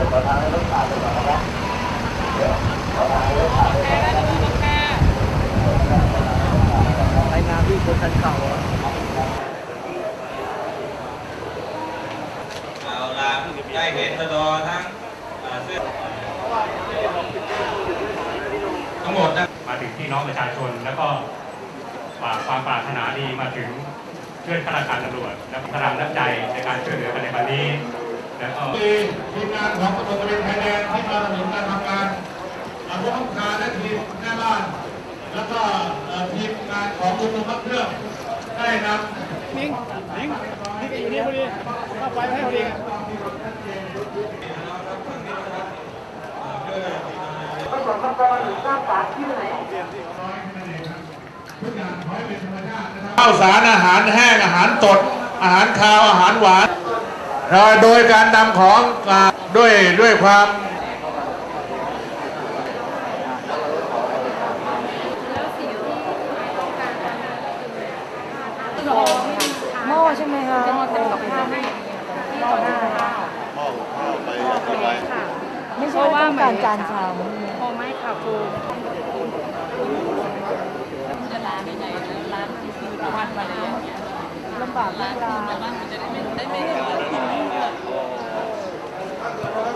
รายงานที่คนทันเข่าเอาละได้เห็นตลอดทั้งต้อทั้งหมดนะมาถึงพี่น้องประชาชนแล้วก็ฝากความปรารถนาดีมาถึงเพื่อนข้าราชการตำรวจและพลังน้ำใจในการช่วยเหลือกันในวันนี้ แล้วก็มีทีมงานของตำรวจตระเวนชายแดนที่มาสนับสนุนการทำงานอาวุธต้องการและทีมแม่บ้าน แล้วก็เอ่อทีมงานของกรมพักเครื่องได้นำลิงลิงลิงอยู่นี่พอดีเข้าไปให้พอดีข้าวสารอาหารแห้งอาหารสดอาหารคาวอาหารหวานเอ่อ โดยการนำของอ่าด้วยด้วยความหม้อใช่ไหมคะจะมาทำกับข้าวให้หม้อได้ไม่ใช่ว่าต้องการจานชามพอไม่ค่ะครูจะร้านใหญ่ๆแล้วร้านคือประวันอะไรอย่างเงี้ยลำบากมากร้านคือแบบว่ามันจะได้ไม่ได้ไม่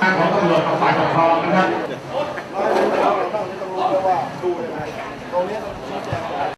ทางของตำรวจกับฝ่ายปกครองนะครับ